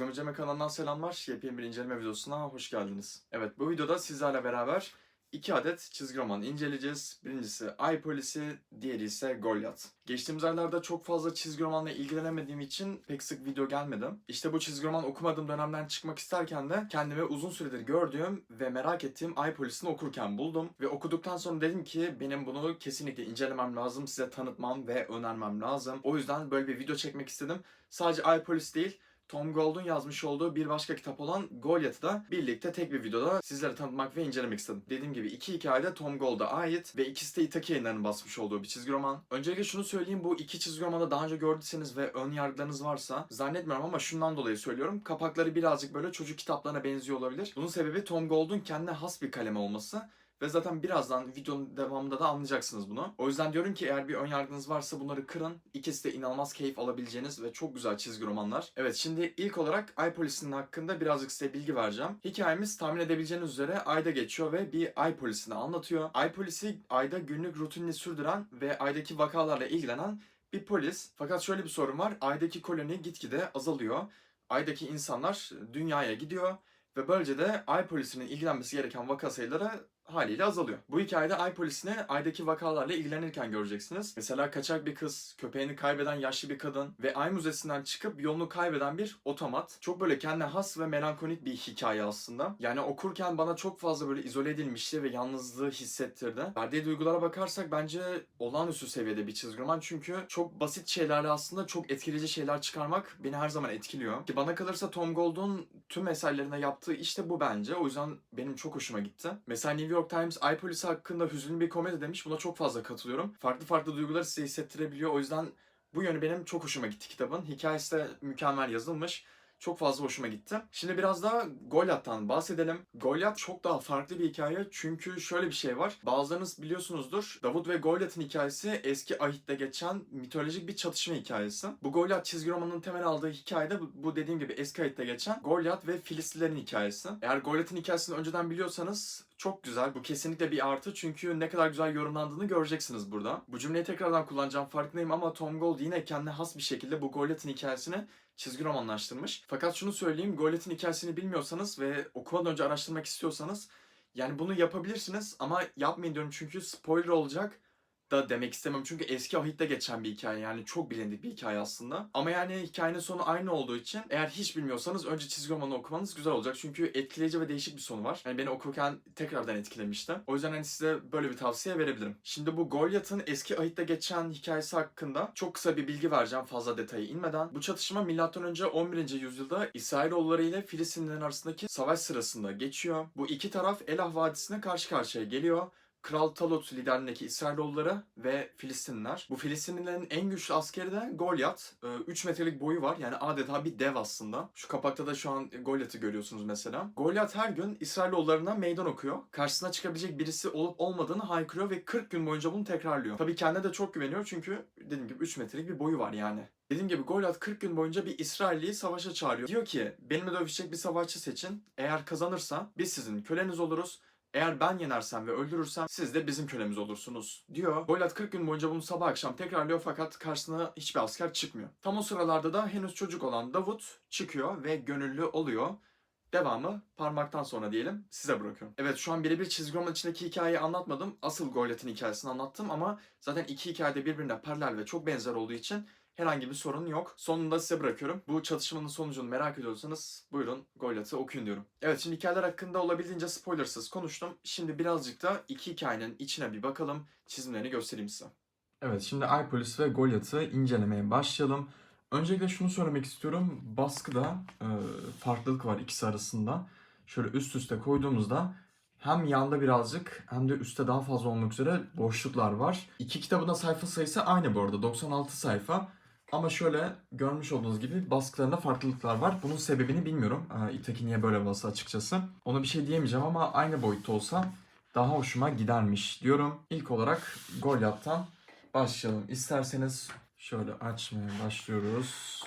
İnceleme kanalından selamlar. Yepyeni bir inceleme videosuna hoş geldiniz. Evet bu videoda sizlerle beraber iki adet çizgi roman inceleyeceğiz. Birincisi Ay Polisi, diğeri ise Goliath. Geçtiğimiz aylarda çok fazla çizgi romanla ilgilenemediğim için pek sık video gelmedi. İşte bu çizgi roman okumadığım dönemden çıkmak isterken de kendimi uzun süredir gördüğüm ve merak ettiğim Ay Polisi'ni okurken buldum. Ve okuduktan sonra dedim ki benim bunu kesinlikle incelemem lazım, size tanıtmam ve önermem lazım. O yüzden böyle bir video çekmek istedim. Sadece Ay Polisi değil, Tom Gold'un yazmış olduğu bir başka kitap olan Goliath'ı da birlikte tek bir videoda sizlere tanıtmak ve incelemek istedim. Dediğim gibi iki hikaye de Tom Gold'a ait ve ikisi de Itaki yayınlarının basmış olduğu bir çizgi roman. Öncelikle şunu söyleyeyim bu iki çizgi romanı daha önce gördüyseniz ve ön yargılarınız varsa zannetmiyorum ama şundan dolayı söylüyorum. Kapakları birazcık böyle çocuk kitaplarına benziyor olabilir. Bunun sebebi Tom Gold'un kendine has bir kaleme olması. Ve zaten birazdan videonun devamında da anlayacaksınız bunu. O yüzden diyorum ki eğer bir ön yargınız varsa bunları kırın. İkisi de inanılmaz keyif alabileceğiniz ve çok güzel çizgi romanlar. Evet şimdi ilk olarak Ay Polisi'nin hakkında birazcık size bilgi vereceğim. Hikayemiz tahmin edebileceğiniz üzere Ay'da geçiyor ve bir Ay Polisi'ni anlatıyor. Ay Polisi Ay'da günlük rutinini sürdüren ve Ay'daki vakalarla ilgilenen bir polis. Fakat şöyle bir sorun var. Ay'daki koloni gitgide azalıyor. Ay'daki insanlar dünyaya gidiyor ve böylece de Ay Polisi'nin ilgilenmesi gereken vaka sayıları haliyle azalıyor. Bu hikayede Ay Polisi'ni Ay'daki vakalarla ilgilenirken göreceksiniz. Mesela kaçak bir kız, köpeğini kaybeden yaşlı bir kadın ve Ay Müzesi'nden çıkıp yolunu kaybeden bir otomat. Çok böyle kendine has ve melankolik bir hikaye aslında. Yani okurken bana çok fazla böyle izole edilmişti ve yalnızlığı hissettirdi. Verdiği duygulara bakarsak bence olağanüstü seviyede bir çizgi roman. Çünkü çok basit şeylerle aslında çok etkileyici şeyler çıkarmak beni her zaman etkiliyor. Ki bana kalırsa Tom Gold'un tüm eserlerine yaptığı işte bu bence. O yüzden benim çok hoşuma gitti. Mesela New York Times Ay Polisi hakkında hüzünlü bir komedi demiş. Buna çok fazla katılıyorum. Farklı farklı duyguları size hissettirebiliyor. O yüzden bu yönü benim çok hoşuma gitti kitabın. Hikayesi de mükemmel yazılmış. Çok fazla hoşuma gitti. Şimdi biraz daha Goliath'tan bahsedelim. Goliath çok daha farklı bir hikaye çünkü şöyle bir şey var. Bazılarınız biliyorsunuzdur. Davut ve Goliath'ın hikayesi eski Ahit'te geçen mitolojik bir çatışma hikayesi. Bu Goliath çizgi romanının temel aldığı hikayede bu, dediğim gibi eski Ahit'te geçen Goliath ve Filistinlerin hikayesi. Eğer Goliath'ın hikayesini önceden biliyorsanız çok güzel. Bu kesinlikle bir artı çünkü ne kadar güzel yorumlandığını göreceksiniz burada. Bu cümleyi tekrardan kullanacağım farkındayım ama Tom Gold yine kendine has bir şekilde bu Goliath'ın hikayesini çizgi romanlaştırmış. Fakat şunu söyleyeyim, Goliath'ın hikayesini bilmiyorsanız ve okumadan önce araştırmak istiyorsanız yani bunu yapabilirsiniz ama yapmayın diyorum çünkü spoiler olacak da demek istemem çünkü eski Ahit'te geçen bir hikaye yani çok bilindik bir hikaye aslında. Ama yani hikayenin sonu aynı olduğu için eğer hiç bilmiyorsanız önce çizgi romanı okumanız güzel olacak çünkü etkileyici ve değişik bir sonu var. Yani beni okurken tekrardan etkilemişti. O yüzden hani size böyle bir tavsiye verebilirim. Şimdi bu Goliath'ın eski Ahit'te geçen hikayesi hakkında çok kısa bir bilgi vereceğim fazla detayı inmeden. Bu çatışma M.Ö. 11. yüzyılda İsrailoğulları ile Filistinlilerin arasındaki savaş sırasında geçiyor. Bu iki taraf Elah Vadisi'ne karşı karşıya geliyor. Kral Talut liderliğindeki İsrailoğulları ve Filistinliler. Bu Filistinlilerin en güçlü askeri de Goliath. 3 metrelik boyu var yani adeta bir dev aslında. Şu kapakta da şu an Goliath'ı görüyorsunuz mesela. Goliath her gün İsrailoğullarına meydan okuyor. Karşısına çıkabilecek birisi olup olmadığını haykırıyor ve 40 gün boyunca bunu tekrarlıyor. Tabii kendine de çok güveniyor çünkü dediğim gibi 3 metrelik bir boyu var yani. Dediğim gibi Goliath 40 gün boyunca bir İsrailliyi savaşa çağırıyor. Diyor ki benimle dövüşecek bir savaşçı seçin. Eğer kazanırsa biz sizin köleniz oluruz. Eğer ben yenersem ve öldürürsem siz de bizim kölemiz olursunuz diyor. Goliath 40 gün boyunca bunu sabah akşam tekrarlıyor fakat karşısına hiçbir asker çıkmıyor. Tam o sıralarda da henüz çocuk olan Davut çıkıyor ve gönüllü oluyor. Devamı parmaktan sonra diyelim size bırakıyorum. Evet şu an birebir çizgi roman içindeki hikayeyi anlatmadım. Asıl Goliath'ın hikayesini anlattım ama zaten iki hikayede birbirine paralel ve çok benzer olduğu için herhangi bir sorun yok. Sonunda size bırakıyorum. Bu çatışmanın sonucunu merak ediyorsanız buyurun Goliath'ı okuyun diyorum. Evet şimdi hikayeler hakkında olabildiğince spoilersız konuştum. Şimdi birazcık da iki hikayenin içine bir bakalım. Çizimlerini göstereyim size. Evet şimdi iPolis ve Goliath'ı incelemeye başlayalım. Öncelikle şunu söylemek istiyorum. Baskıda e, farklılık var ikisi arasında. Şöyle üst üste koyduğumuzda hem yanda birazcık hem de üstte daha fazla olmak üzere boşluklar var. İki kitabın da sayfa sayısı aynı bu arada 96 sayfa. Ama şöyle görmüş olduğunuz gibi baskılarında farklılıklar var. Bunun sebebini bilmiyorum. Ee, İtaki niye böyle bası açıkçası. Ona bir şey diyemeyeceğim ama aynı boyutta olsa daha hoşuma gidermiş diyorum. İlk olarak Goliath'tan başlayalım. İsterseniz şöyle açmaya başlıyoruz.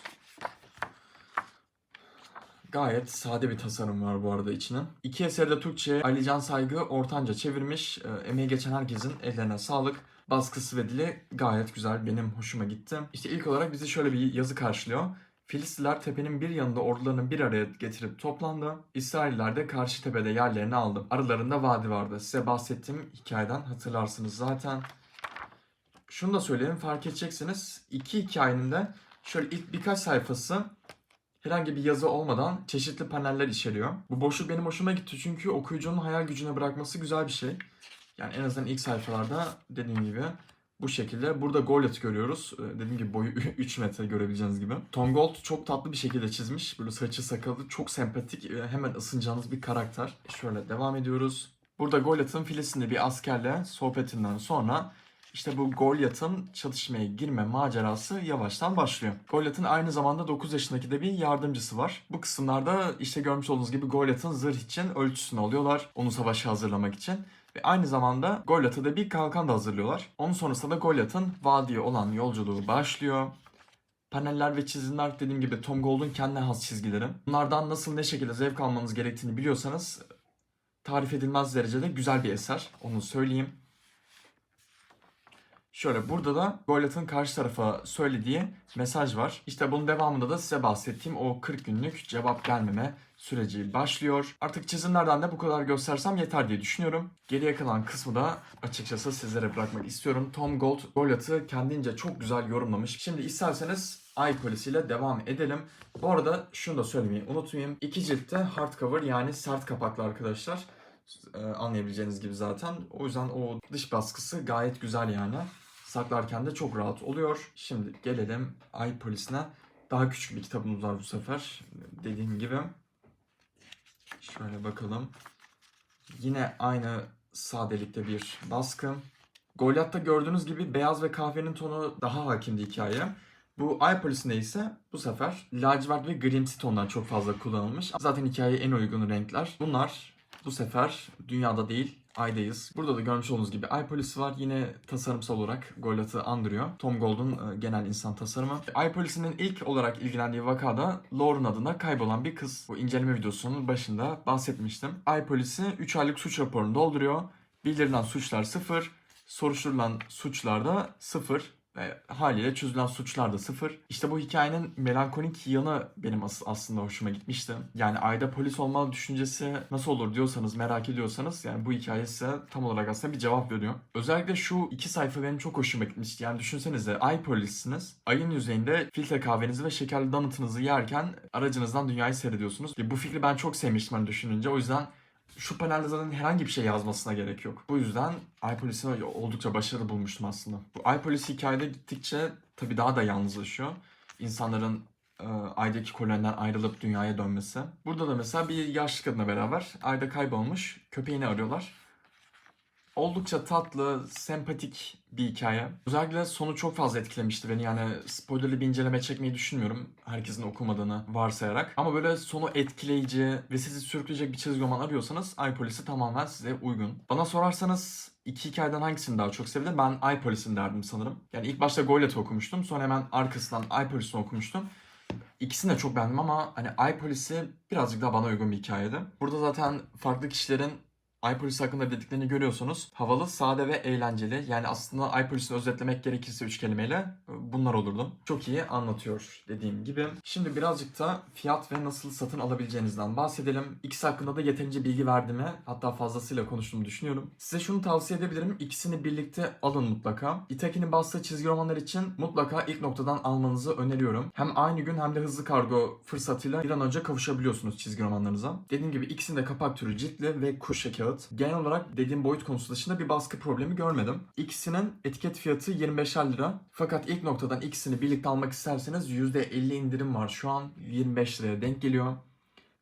Gayet sade bir tasarım var bu arada içinin. İki eseri de Türkçe Ali Can Saygı ortanca çevirmiş. E, emeği geçen herkesin ellerine sağlık. Baskısı ve dili gayet güzel. Benim hoşuma gitti. İşte ilk olarak bizi şöyle bir yazı karşılıyor. Filistinler tepenin bir yanında ordularını bir araya getirip toplandı. İsrailler de karşı tepede yerlerini aldı. Aralarında vadi vardı. Size bahsettiğim hikayeden hatırlarsınız zaten. Şunu da söyleyeyim fark edeceksiniz. İki hikayenin de şöyle ilk birkaç sayfası herhangi bir yazı olmadan çeşitli paneller içeriyor. Bu boşluk benim hoşuma gitti çünkü okuyucunun hayal gücüne bırakması güzel bir şey. Yani en azından ilk sayfalarda dediğim gibi bu şekilde. Burada Goliath görüyoruz. Ee, Dediğim gibi boyu 3 metre görebileceğiniz gibi. Tom Gold çok tatlı bir şekilde çizmiş. Böyle saçı sakalı çok sempatik hemen ısınacağınız bir karakter. Şöyle devam ediyoruz. Burada Goliath'ın Filistinli bir askerle sohbetinden sonra işte bu Goliath'ın çatışmaya girme macerası yavaştan başlıyor. Goliath'ın aynı zamanda 9 yaşındaki de bir yardımcısı var. Bu kısımlarda işte görmüş olduğunuz gibi Goliath'ın zırh için ölçüsünü alıyorlar. Onu savaşa hazırlamak için. Ve aynı zamanda Goliath'a da bir kalkan da hazırlıyorlar. Onun sonrasında da Goliath'ın vadiye olan yolculuğu başlıyor. Paneller ve çizimler dediğim gibi Tom Gold'un kendi has çizgileri. Bunlardan nasıl ne şekilde zevk almanız gerektiğini biliyorsanız tarif edilmez derecede güzel bir eser. Onu söyleyeyim. Şöyle burada da Goliath'ın karşı tarafa söylediği mesaj var. İşte bunun devamında da size bahsettiğim o 40 günlük cevap gelmeme süreci başlıyor. Artık çizimlerden de bu kadar göstersem yeter diye düşünüyorum. Geriye kalan kısmı da açıkçası sizlere bırakmak istiyorum. Tom Gold Goliath'ı kendince çok güzel yorumlamış. Şimdi isterseniz Ay polisiyle devam edelim. Bu arada şunu da söylemeyi unutmayayım. İki ciltte hardcover yani sert kapaklı arkadaşlar. Ee, anlayabileceğiniz gibi zaten. O yüzden o dış baskısı gayet güzel yani. Saklarken de çok rahat oluyor. Şimdi gelelim Ay Polisi'ne. Daha küçük bir kitabımız var bu sefer. Dediğim gibi. Şöyle bakalım. Yine aynı sadelikte bir baskı. Goliath'ta gördüğünüz gibi beyaz ve kahvenin tonu daha hakimdi hikayeye. Bu Ay Polisi'nde ise bu sefer lacivert ve grimsi tonlar çok fazla kullanılmış. Zaten hikayeye en uygun renkler. Bunlar bu sefer dünyada değil Ay'dayız. Burada da görmüş olduğunuz gibi Ay Polisi var. Yine tasarımsal olarak Goliath'ı andırıyor. Tom Gold'un e, genel insan tasarımı. Ay Polisi'nin ilk olarak ilgilendiği vakada Lauren adına kaybolan bir kız. Bu inceleme videosunun başında bahsetmiştim. Ay Polisi 3 aylık suç raporunu dolduruyor. Bildirilen suçlar 0, soruşturulan suçlar da 0 ve haliyle çözülen suçlar da sıfır. İşte bu hikayenin melankolik yanı benim as- aslında hoşuma gitmişti. Yani ayda polis olma düşüncesi nasıl olur diyorsanız, merak ediyorsanız yani bu hikaye size tam olarak aslında bir cevap veriyor. Özellikle şu iki sayfa benim çok hoşuma gitmişti. Yani düşünsenize ay polissiniz. Ayın yüzeyinde filtre kahvenizi ve şekerli donutınızı yerken aracınızdan dünyayı seyrediyorsunuz. Bu fikri ben çok sevmiştim hani düşününce. O yüzden şu panelde zaten herhangi bir şey yazmasına gerek yok. Bu yüzden iPolice'i oldukça başarılı bulmuştum aslında. Bu iPolice hikayede gittikçe tabii daha da yalnızlaşıyor. İnsanların e, aydaki koloniden ayrılıp dünyaya dönmesi. Burada da mesela bir yaşlı kadınla beraber ayda kaybolmuş köpeğini arıyorlar. Oldukça tatlı, sempatik bir hikaye. Özellikle sonu çok fazla etkilemişti beni. Yani spoilerlı bir inceleme çekmeyi düşünmüyorum. Herkesin okumadığını varsayarak. Ama böyle sonu etkileyici ve sizi sürükleyecek bir çizgi roman arıyorsanız iPolice'i tamamen size uygun. Bana sorarsanız iki hikayeden hangisini daha çok sevilir? Ben iPolice'in derdim sanırım. Yani ilk başta Goliath'ı okumuştum. Sonra hemen arkasından iPolice'ini okumuştum. İkisini de çok beğendim ama hani iPolice'i birazcık daha bana uygun bir hikayeydi. Burada zaten farklı kişilerin iPolice hakkında dediklerini görüyorsunuz. Havalı, sade ve eğlenceli. Yani aslında iPolice'i özetlemek gerekirse üç kelimeyle e, bunlar olurdu. Çok iyi anlatıyor dediğim gibi. Şimdi birazcık da fiyat ve nasıl satın alabileceğinizden bahsedelim. İkisi hakkında da yeterince bilgi verdiğimi hatta fazlasıyla konuştuğumu düşünüyorum. Size şunu tavsiye edebilirim. İkisini birlikte alın mutlaka. Itaki'nin bastığı çizgi romanlar için mutlaka ilk noktadan almanızı öneriyorum. Hem aynı gün hem de hızlı kargo fırsatıyla bir an önce kavuşabiliyorsunuz çizgi romanlarınıza. Dediğim gibi ikisinde kapak türü ciltli ve kuşa kağıt. Genel olarak dediğim boyut konusu dışında bir baskı problemi görmedim. İkisinin etiket fiyatı 25'er lira. Fakat ilk noktadan ikisini birlikte almak isterseniz %50 indirim var. Şu an 25 liraya denk geliyor.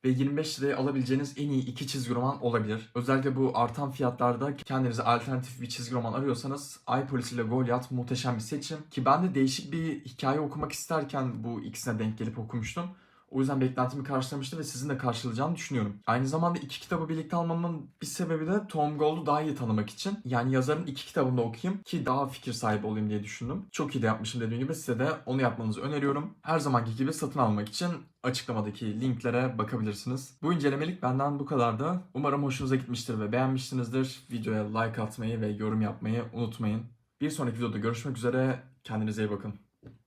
Ve 25 liraya alabileceğiniz en iyi iki çizgi roman olabilir. Özellikle bu artan fiyatlarda kendinize alternatif bir çizgi roman arıyorsanız iPolice ile Goliath muhteşem bir seçim. Ki ben de değişik bir hikaye okumak isterken bu ikisine denk gelip okumuştum. O yüzden beklentimi karşılamıştı ve sizin de karşılayacağını düşünüyorum. Aynı zamanda iki kitabı birlikte almamın bir sebebi de Tom Gold'u daha iyi tanımak için. Yani yazarın iki kitabını da okuyayım ki daha fikir sahibi olayım diye düşündüm. Çok iyi de yapmışım dediğim gibi size de onu yapmanızı öneriyorum. Her zamanki gibi satın almak için açıklamadaki linklere bakabilirsiniz. Bu incelemelik benden bu kadardı. Umarım hoşunuza gitmiştir ve beğenmişsinizdir. Videoya like atmayı ve yorum yapmayı unutmayın. Bir sonraki videoda görüşmek üzere. Kendinize iyi bakın.